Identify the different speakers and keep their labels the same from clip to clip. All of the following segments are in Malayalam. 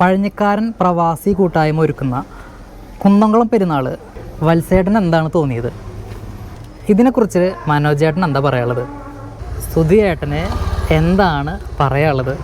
Speaker 1: പഴഞ്ഞിക്കാരൻ പ്രവാസി കൂട്ടായ്മ ഒരുക്കുന്ന കുന്നംകുളം പെരുന്നാൾ വത്സേട്ടൻ എന്താണ് തോന്നിയത്? ഇതിനെക്കുറിച്ച് മനോജേട്ടൻ എന്താ പറയാനുള്ളത്? സ്തുതി ഏട്ടന് എന്താണ് പറയാനുള്ളത്?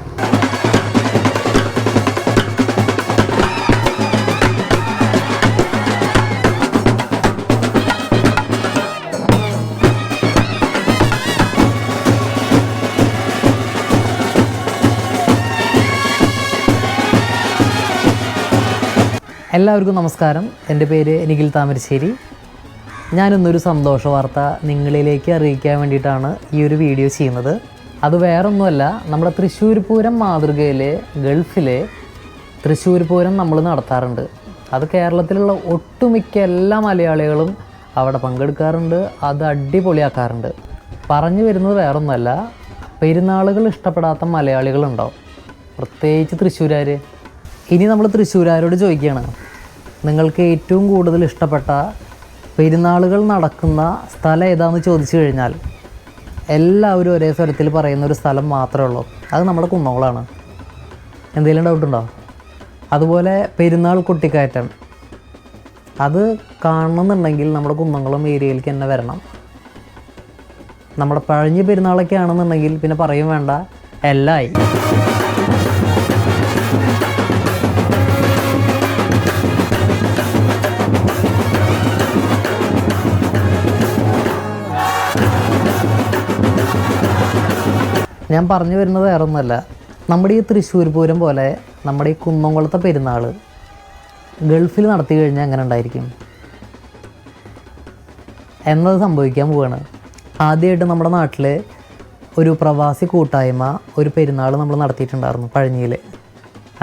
Speaker 1: എല്ലാവർക്കും നമസ്കാരം. എന്റെ പേര് നിഖിൽ താമരശ്ശേരി. ഞാനിന്നൊരു സന്തോഷ വാർത്ത നിങ്ങളിലേക്ക് അറിയിക്കാൻ വേണ്ടിയിട്ടാണ് ഈ ഒരു വീഡിയോ ചെയ്യുന്നത്. അത് വേറൊന്നുമല്ല നമ്മുടെ തൃശ്ശൂർ പൂരം മാതൃകയിലെ ഗൾഫിലെ തൃശ്ശൂർ പൂരം നമ്മൾ നടത്താറുണ്ട്. അത് കേരളത്തിലുള്ള ഒട്ടുമിക്ക എല്ലാ മലയാളികളും അവിടെ പങ്കെടുക്കാറുണ്ട് അത് അടിപൊളിയാക്കാറുണ്ട്. പറഞ്ഞു വരുന്നത് വേറൊന്നുമല്ല പെരുന്നാളുകൾ ഇഷ്ടപ്പെടാത്ത മലയാളികളുണ്ടാവും. പ്രത്യേകിച്ച് തൃശ്ശൂരുകാർ ഇനി നമ്മൾ തൃശ്ശൂരുകാരോട് ചോദിക്കുകയാണ്. നിങ്ങൾക്ക് ഏറ്റവും കൂടുതൽ ഇഷ്ടപ്പെട്ട പെരുന്നാളുകൾ നടക്കുന്ന സ്ഥലം ഏതാണെന്ന് ചോദിച്ചു കഴിഞ്ഞാൽ എല്ലാവരും ഒരേ സ്വരത്തിൽ പറയുന്ന ഒരു സ്ഥലം മാത്രമേ ഉള്ളൂ. അത് നമ്മുടെ കുന്നോളാണ്. എന്തെങ്കിലും ഡൗട്ട് ഉണ്ടോ? അതുപോലെ പെരുന്നാൾ കുട്ടിക്കയറ്റം അത് കാണണമെന്നുണ്ടെങ്കിൽ നമ്മുടെ കുന്നംകുളം ഏരിയയിലേക്ക് തന്നെ വരണം. നമ്മുടെ പഴഞ്ഞ പെരുന്നാളൊക്കെ ആണെന്നുണ്ടെങ്കിൽ പിന്നെ പറയും വേണ്ട എല്ലായി ഞാൻ പറഞ്ഞു വരുന്നത് വേറെ ഒന്നുമല്ല നമ്മുടെ ഈ തൃശ്ശൂർ പൂരം പോലെ നമ്മുടെ ഈ കുന്നംകുളത്തെ പെരുന്നാൾ ഗൾഫിൽ നടത്തി കഴിഞ്ഞാൽ എങ്ങനെ ഉണ്ടായിരിക്കും? എന്നത് സംഭവിക്കാൻ പോവാണ്. ആദ്യമായിട്ട് നമ്മുടെ നാട്ടിൽ ഒരു പ്രവാസി കൂട്ടായ്മ ഒരു പെരുന്നാൾ നമ്മൾ നടത്തിയിട്ടുണ്ടായിരുന്നു പഴഞ്ഞിയിൽ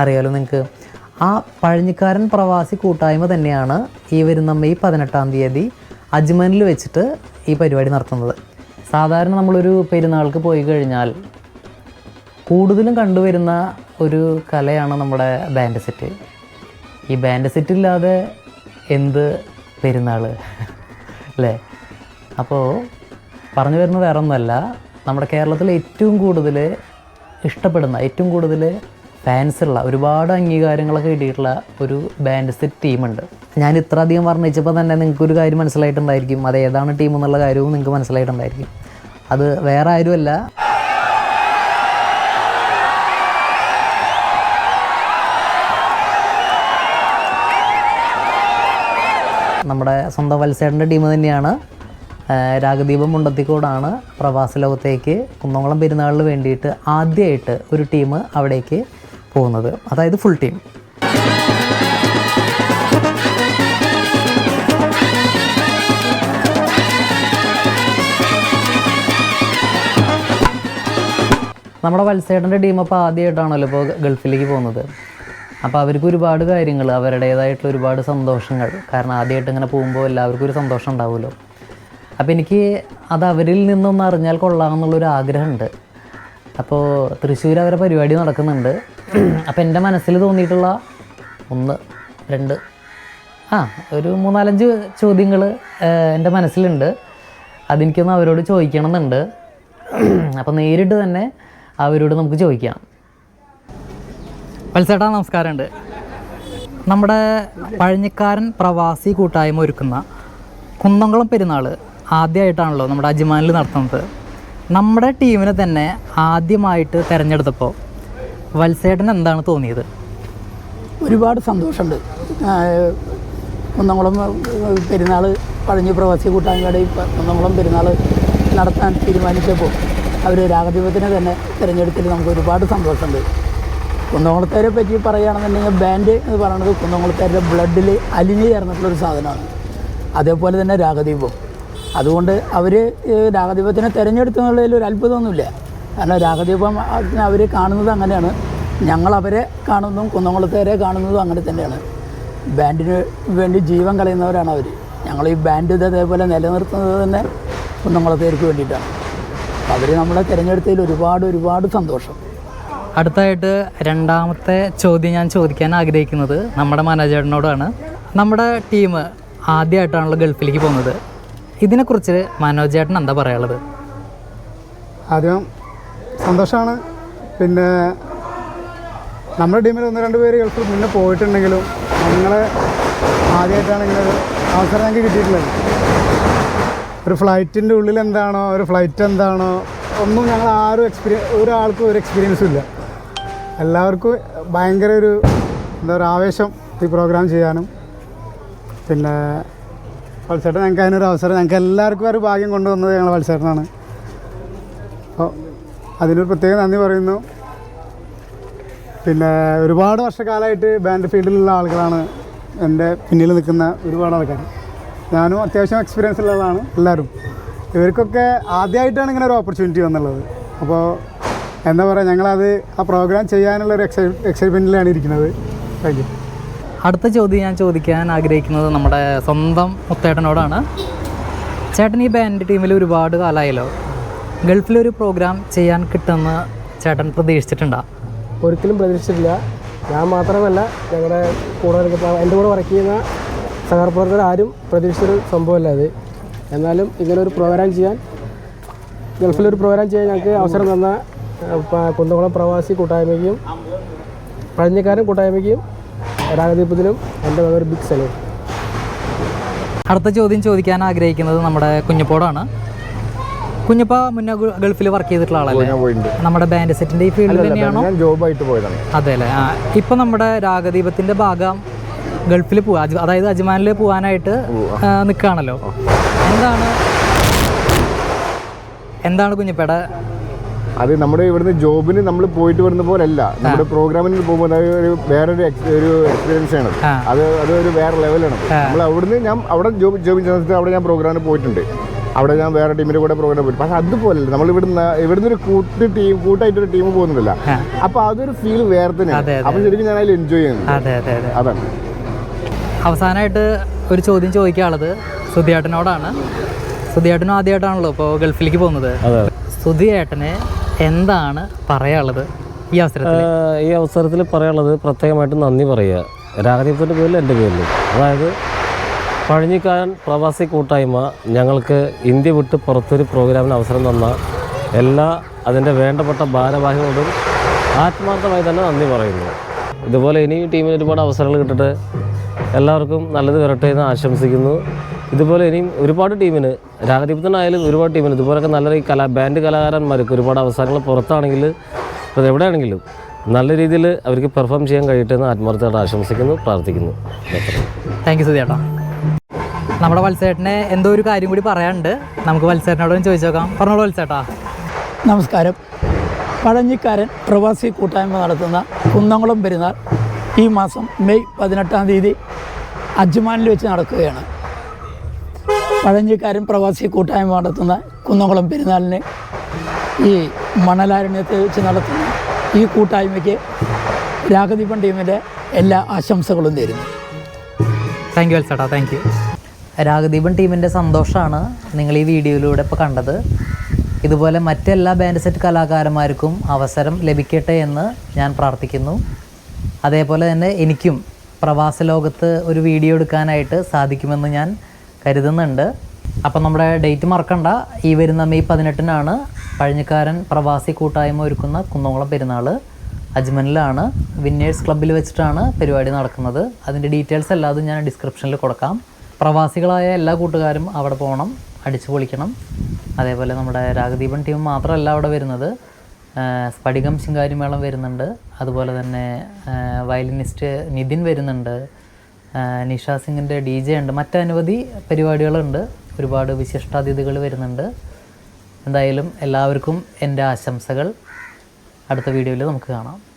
Speaker 1: അറിയാലോ നിങ്ങൾക്ക് ആ പഴഞ്ഞിക്കാരൻ പ്രവാസി കൂട്ടായ്മ തന്നെയാണ് ഈ വരുന്ന മെയ് പതിനെട്ടാം തീയതി അജ്മനിൽ വെച്ചിട്ട് ഈ പരിപാടി നടത്തുന്നത്. സാധാരണ നമ്മളൊരു പെരുന്നാൾക്ക് പോയി കഴിഞ്ഞാൽ കൂടുതലും കണ്ടുവരുന്ന ഒരു കലയാണ് നമ്മുടെ ബാൻഡ് സെറ്റ് ഈ ബാൻഡ് സെറ്റ് ഇല്ലാതെ എന്ത് പെരുന്നാൾ അല്ലേ? അപ്പോൾ പറഞ്ഞു വരുന്നത് വേറെ ഒന്നുമല്ല നമ്മുടെ കേരളത്തിൽ ഏറ്റവും കൂടുതൽ ഇഷ്ടപ്പെടുന്ന ഏറ്റവും കൂടുതൽ ഫാൻസ് ഉള്ള ഒരുപാട് അംഗീകാരങ്ങളൊക്കെ കിട്ടിയിട്ടുള്ള ഒരു ബാൻഡ് സെറ്റ് ടീമുണ്ട് ഞാൻ ഇത്ര അധികം വർണിച്ചപ്പോൾ തന്നെ നിങ്ങൾക്കൊരു കാര്യം മനസ്സിലായിട്ടുണ്ടായിരിക്കും. അത് ഏതാണ് ടീം എന്നുള്ള കാര്യവും നിങ്ങൾക്ക് മനസ്സിലായിട്ടുണ്ടായിരിക്കും. അത് വേറെ ആരുമല്ല. നമ്മുടെ സ്വന്തം വത്സേടന്റെ ടീം തന്നെയാണ്. രാഗദീപം മുണ്ടത്തിക്കോടാണ് പ്രവാസ ലോകത്തേക്ക് കുന്നംകുളം പെരുന്നാളിന് വേണ്ടിയിട്ട് ആദ്യമായിട്ട് ഒരു ടീം അവിടേക്ക് പോകുന്നത്. അതായത് ഫുൾ ടീം നമ്മുടെ വത്സേട്ടന്റെ ടീം അപ്പോൾ ആദ്യമായിട്ടാണല്ലോ ഇപ്പോൾ ഗൾഫിലേക്ക് പോകുന്നത്. അപ്പോൾ അവർക്ക് ഒരുപാട് കാര്യങ്ങൾ അവരുടേതായിട്ടുള്ള ഒരുപാട് സന്തോഷങ്ങൾ. കാരണം ആദ്യമായിട്ട് ഇങ്ങനെ പോകുമ്പോൾ എല്ലാവർക്കും ഒരു സന്തോഷം ഉണ്ടാവുമല്ലോ. അപ്പോൾ എനിക്ക് അത് അവരിൽ നിന്നൊന്ന് അറിഞ്ഞാൽ കൊള്ളാമെന്നുള്ളൊരു ആഗ്രഹമുണ്ട്. അപ്പോൾ തൃശ്ശൂർ അവരെ പരിപാടി നടക്കുന്നുണ്ട്. അപ്പോൾ എന്റെ മനസ്സിൽ തോന്നിയിട്ടുള്ള ഒന്ന് രണ്ട് ആ ഒരു മൂന്നാലഞ്ച് ചോദ്യങ്ങൾ എന്റെ മനസ്സിലുണ്ട്. അതെനിക്കൊന്ന് അവരോട് ചോദിക്കണം എന്നുണ്ട് അപ്പോൾ നേരിട്ട് തന്നെ അവരോട് നമുക്ക് ചോദിക്കാം. വത്സേട്ടാ നമസ്കാരമുണ്ട്. നമ്മുടെ പഴഞ്ഞിക്കാരൻ പ്രവാസി കൂട്ടായ്മ ഒരുക്കുന്ന കുന്നംകുളം പെരുന്നാൾ ആദ്യമായിട്ടാണല്ലോ നമ്മുടെ അജിമാനിൽ നടത്തുന്നത്. നമ്മുടെ ടീമിനെ തന്നെ ആദ്യമായിട്ട് തിരഞ്ഞെടുത്തപ്പോൾ വത്സേട്ടൻ എന്താണ് തോന്നിയത്?
Speaker 2: ഒരുപാട് സന്തോഷമുണ്ട്. കുന്നംകുളം പെരുന്നാൾ പഴഞ്ഞി പ്രവാസി കൂട്ടായ്മയുടെ കുന്നംകുളം പെരുന്നാൾ നടത്താൻ തീരുമാനിച്ചപ്പോൾ അവർ രാഗദീപത്തിനെ തന്നെ തിരഞ്ഞെടുത്തിൽ നമുക്ക് ഒരുപാട് സന്തോഷമുണ്ട്. കുന്നംകുളത്തേരെ പറ്റി പറയുകയാണെന്നുണ്ടെങ്കിൽ ബാൻഡ് എന്ന് പറയുന്നത് കുന്നംകുളത്തേരുടെ ബ്ലഡിൽ അലിഞ്ഞു ചേർന്നിട്ടുള്ളൊരു സാധനമാണ്. അതേപോലെ തന്നെ രാഗദീപം. അതുകൊണ്ട് അവർ രാഗദീപത്തിനെ തിരഞ്ഞെടുത്തു എന്നുള്ളതിൽ ഒരു അത്ഭുതമൊന്നുമില്ല. കാരണം രാഗദീപം അവർ കാണുന്നത് അങ്ങനെയാണ്. ഞങ്ങൾ അവരെ കാണുന്നതും കുന്നംകുളത്തേരെ കാണുന്നതും അങ്ങനെ തന്നെയാണ്. ബാൻഡിന് വേണ്ടി ജീവൻ കളയുന്നവരാണ് അവർ ഞങ്ങൾ ഈ ബാൻഡ് ഇത് അതേപോലെ നിലനിർത്തുന്നത് തന്നെ കുന്നംകുളത്തേർക്ക് വേണ്ടിയിട്ടാണ്. അവർ നമ്മളെ തിരഞ്ഞെടുത്തതിൽ ഒരുപാട് ഒരുപാട് സന്തോഷം.
Speaker 1: അടുത്തായിട്ട് രണ്ടാമത്തെ ചോദ്യം ഞാൻ ചോദിക്കാൻ ആഗ്രഹിക്കുന്നത് നമ്മുടെ മനോജേട്ടനോടാണ്. നമ്മുടെ ടീം ആദ്യമായിട്ടാണല്ലോ ഗൾഫിലേക്ക് പോകുന്നത്. ഇതിനെക്കുറിച്ച് മനോജേട്ടൻ എന്താ പറയാനുള്ളത്?
Speaker 3: ആദ്യം സന്തോഷമാണ് പിന്നെ നമ്മുടെ ടീമിൽ ഒന്ന് രണ്ട് പേര് ഗൾഫിൽ മുന്നേ പോയിട്ടുണ്ടെങ്കിലും ഞങ്ങളെ ആദ്യമായിട്ടാണ് ഇങ്ങനെ ഒരു അവസരം ഞങ്ങൾക്ക് കിട്ടിയിട്ടുള്ളത്. ഒരു ഫ്ലൈറ്റിന്റെ ഉള്ളിൽ എന്താണോ ഒരു ഫ്ലൈറ്റ് എന്താണോ ഒന്നും ഞങ്ങൾ ആരും എക്സ്പീരിയൻ ഒരാൾക്കും ഒരു എക്സ്പീരിയൻസും ഇല്ല. എല്ലാവർക്കും ഭയങ്കര ഒരു എന്താ പറയുക ആവേശം ഈ പ്രോഗ്രാം ചെയ്യാനും. പിന്നെ വത്സേട്ടൻ ഞങ്ങൾക്ക് അതിനൊരു അവസരം ഞങ്ങൾക്ക് എല്ലാവർക്കും ഒരു ഭാഗ്യം കൊണ്ടുവന്നത് ഞങ്ങൾ വത്സേട്ടനാണ് അപ്പോൾ അതിനൊരു പ്രത്യേക നന്ദി പറയുന്നു. പിന്നെ ഒരുപാട് വർഷക്കാലമായിട്ട് ബാൻഡ് ഫീൽഡിലുള്ള ആളുകളാണ് എന്റെ പിന്നിൽ നിൽക്കുന്ന ഒരുപാട് ആൾക്കാർ. ഞാനും അത്യാവശ്യം എക്സ്പീരിയൻസ് ഉള്ളതാണ് എല്ലാവരും. ഇവർക്കൊക്കെ ആദ്യമായിട്ടാണ് ഇങ്ങനെ ഒരു ഓപ്പർച്യൂണിറ്റി വന്നുള്ളത്. അപ്പോൾ എന്താ പറയുക ഞങ്ങളത് ആ പ്രോഗ്രാം ചെയ്യാനുള്ള ഒരു എക്സൈ എക്സൈറ്റ്മെന്റിലാണ് ഇരിക്കുന്നത്. താങ്ക് യു
Speaker 1: അടുത്ത ചോദ്യം ഞാൻ ചോദിക്കാൻ ആഗ്രഹിക്കുന്നത് നമ്മുടെ സ്വന്തം മുത്തേട്ടനോടാണ്. ചേട്ടൻ ഈ ബാൻഡ് ടീമിൽ ഒരുപാട് കാലമായല്ലോ ഗൾഫിലൊരു പ്രോഗ്രാം ചെയ്യാൻ കിട്ടുമെന്ന് ചേട്ടൻ പ്രതീക്ഷിച്ചിട്ടുണ്ടോ?
Speaker 4: ഒരിക്കലും പ്രതീക്ഷിച്ചിട്ടില്ല. ഞാൻ മാത്രമല്ല ഞങ്ങളുടെ കൂടെ എന്റെ കൂടെ വർക്ക് ചെയ്യുന്ന സഹപ്രവർത്തകർ ആരും പ്രതീക്ഷിച്ചൊരു സംഭവമല്ല അത്. എന്നാലും ഇങ്ങനൊരു പ്രോഗ്രാം ചെയ്യാൻ ഗൾഫിലൊരു പ്രോഗ്രാം ചെയ്യാൻ ഞങ്ങൾക്ക് അവസരം തന്ന കുന്നംകുളം പ്രവാസി കൂട്ടായ്മയ്ക്കും പഴഞ്ഞക്കാരൻ കൂട്ടായ്മയ്ക്കും രാഗദീപത്തിനും എന്റെ വളരെ ഒരു ബിഗ് സല്യൂട്ട്
Speaker 1: അടുത്ത ചോദ്യം ചോദിക്കാൻ ആഗ്രഹിക്കുന്നത് നമ്മുടെ കുഞ്ഞപ്പോടാണ് കുഞ്ഞപ്പ മുന്നേ ഗൾഫിൽ വർക്ക് ചെയ്തിട്ടുള്ള ആളല്ലേ? നമ്മുടെ ബാൻഡ് സെറ്റിന്റെ ഈ ഫീൽഡിൽ തന്നെയാണോ?
Speaker 5: ഞാൻ ജോബായിട്ട് പോയതാണ്.
Speaker 1: അതെ അല്ലേ ആ ഇപ്പൊ നമ്മുടെ രാഗദീപത്തിന്റെ ഭാഗം ഗൾഫിൽ പോവാ. അതായത് അജ്മാനിൽ പോവാനായിട്ട് നിൽക്കുകയാണല്ലോ എന്താണ് എന്താണ് കുഞ്ഞപ്പയുടെ
Speaker 5: അത് നമ്മുടെ ഇവിടുന്ന് ജോബിന് നമ്മൾ പോയിട്ട് വരുന്ന പോലല്ല. നമ്മുടെ പ്രോഗ്രാമിന് പോകുമ്പോൾ ഒരു വേറൊരു ഒരു എക്സ്പീരിയൻസ് ആണ്. അത് അത് ഒരു വേറെ ലെവലാണ് നമ്മൾ അവിടുന്ന് ഞാൻ അവിടെ ജോബ് ജോബിന് ചെന്നിട്ട് അവിടെ ഞാൻ പ്രോഗ്രാമിന് പോയിട്ടുണ്ട്. അവിടെ ഞാൻ വേറെ ടീമിന്റെ കൂടെ പ്രോഗ്രാം പോയിട്ട് പക്ഷെ അതുപോലല്ല. നമ്മൾ ഇവിടുന്ന് ഇവിടുന്ന് ഒരു കൂട്ട് ടീം കൂട്ടായിട്ടൊരു ടീം പോകുന്നില്ല. അപ്പൊ അതൊരു ഫീൽ വേറെ
Speaker 1: അതെ,
Speaker 5: തന്നെയാണ് അപ്പൊ ശരിക്കും ഞാൻ അതിൽ എൻജോയ് ചെയ്യുന്നു
Speaker 1: അതെ അതെ അതെ.
Speaker 5: അതാണ്.
Speaker 1: അവസാനമായിട്ട് ഒരു ചോദ്യം ചോദിക്കാനുള്ളത് സുധിയാട്ടനോടാണ്. സുധിയാട്ടനും ആദ്യമായിട്ടാണല്ലോ ഇപ്പോൾ ഗൾഫിലേക്ക് പോകുന്നത്. സുധിയേട്ടന് എന്താണ് പറയാനുള്ളത് ഈ അവസരത്തിൽ?
Speaker 6: ഈ അവസരത്തിൽ പറയാനുള്ളത് പ്രത്യേകമായിട്ട് നന്ദി പറയുക. രാഗദീപത്തിന്റെ പേരിൽ എന്റെ പേരിൽ. അതായത് പഴഞ്ഞിക്കാരൻ പ്രവാസി കൂട്ടായ്മ ഞങ്ങൾക്ക് ഇന്ത്യ വിട്ട് പുറത്തൊരു പ്രോഗ്രാമിന് അവസരം തന്ന എല്ലാ അതിന്റെ വേണ്ടപ്പെട്ട ഭാരവാഹികളോടും ആത്മാർത്ഥമായി തന്നെ നന്ദി പറയുന്നു. ഇതുപോലെ ഇനിയും ടീമിന് ഒരുപാട് അവസരങ്ങൾ കിട്ടട്ടെ എല്ലാവർക്കും നല്ലത് വരട്ടെ എന്ന് ആശംസിക്കുന്നു. ഇതുപോലെ ഇനിയും ഒരുപാട് ടീമിന് രാഗദീപത്തിനായാലും ഒരുപാട് ടീമിന് ഇതുപോലൊക്കെ നല്ല ഈ കലാ ബാൻഡ് കലാകാരന്മാർക്ക് ഒരുപാട് അവസരങ്ങൾ പുറത്താണെങ്കിൽ ഇപ്പോൾ എവിടെയാണെങ്കിലും നല്ല രീതിയിൽ അവർക്ക് പെർഫോം ചെയ്യാൻ കഴിയട്ടെ എന്ന് ആത്മാർത്ഥമായിട്ട് ആശംസിക്കുന്നു പ്രാർത്ഥിക്കുന്നു.
Speaker 1: താങ്ക് യു സുധിയേട്ടാ. നമ്മുടെ വത്സേട്ടനെ എന്തോ ഒരു കാര്യം കൂടി പറയാനുണ്ട്. നമുക്ക് വത്സേട്ടനോടൊന്ന് ചോദിച്ചു നോക്കാം. പറഞ്ഞോളൂ വത്സേട്ടാ.
Speaker 2: നമസ്കാരം. പഴഞ്ഞിക്കാരൻ പ്രവാസി കൂട്ടായ്മ നടത്തുന്ന കുന്നംകുളം പെരുന്നാൾ ഈ മാസം മെയ് പതിനെട്ടാം തീയതി അജ്മാനിൽ വെച്ച് നടക്കുകയാണ്. പഴഞ്ഞിക്കാരൻ പ്രവാസി കൂട്ടായ്മ നടത്തുന്ന കുന്നംകുളം പെരുന്നാളിന് ഈ മണലാരണ്യത്തെ വെച്ച് നടത്തുന്ന ഈ കൂട്ടായ്മയ്ക്ക് രാഗദീപം ടീമിന്റെ എല്ലാ ആശംസകളും തരുന്നു
Speaker 1: താങ്ക് യു വത്സേട്ടാ താങ്ക് യു രാഗദീപൻ ടീമിന്റെ സന്തോഷമാണ് നിങ്ങൾ ഈ വീഡിയോയിലൂടെ ഇപ്പോൾ കണ്ടത്. ഇതുപോലെ മറ്റെല്ലാ ബാൻഡ് സെറ്റ് കലാകാരന്മാർക്കും അവസരം ലഭിക്കട്ടെ എന്ന് ഞാൻ പ്രാർത്ഥിക്കുന്നു. അതേപോലെ തന്നെ എനിക്കും പ്രവാസ ലോകത്ത് ഒരു വീഡിയോ എടുക്കാനായിട്ട് സാധിക്കുമെന്ന് ഞാൻ കരുതുന്നുണ്ട്. അപ്പം നമ്മുടെ ഡേറ്റ് മറക്കണ്ട. ഈ വരുന്ന മെയ് പതിനെട്ടിനാണ് പഴഞ്ഞക്കാരൻ പ്രവാസി കൂട്ടായ്മ ഒരുക്കുന്ന കുന്നംകുളം പെരുന്നാൾ അജ്മനിലാണ് വിന്നേഴ്സ് ക്ലബ്ബിൽ വെച്ചിട്ടാണ് പരിപാടി നടക്കുന്നത്. അതിന്റെ ഡീറ്റെയിൽസ് എല്ലാതും ഞാൻ ഡിസ്ക്രിപ്ഷനിൽ കൊടുക്കാം. പ്രവാസികളായ എല്ലാ കൂട്ടുകാരും അവിടെ പോകണം അടിച്ചു പൊളിക്കണം. അതേപോലെ നമ്മുടെ രാഗദീപൻ ടീം മാത്രമല്ല അവിടെ വരുന്നത്. സ്ഫടികം ശിങ്കാരിമേളം വരുന്നുണ്ട്. അതുപോലെ തന്നെ വയലിനിസ്റ്റ് നിതിൻ വരുന്നുണ്ട്. നിഷ സിംഗിന്റെ ഡി ജെ ഉണ്ട്. മറ്റനവധി പരിപാടികളുണ്ട്. ഒരുപാട് വിശിഷ്ടാതിഥികൾ വരുന്നുണ്ട്. എന്തായാലും എല്ലാവർക്കും എന്റെ ആശംസകൾ. അടുത്ത വീഡിയോയിൽ നമുക്ക് കാണാം.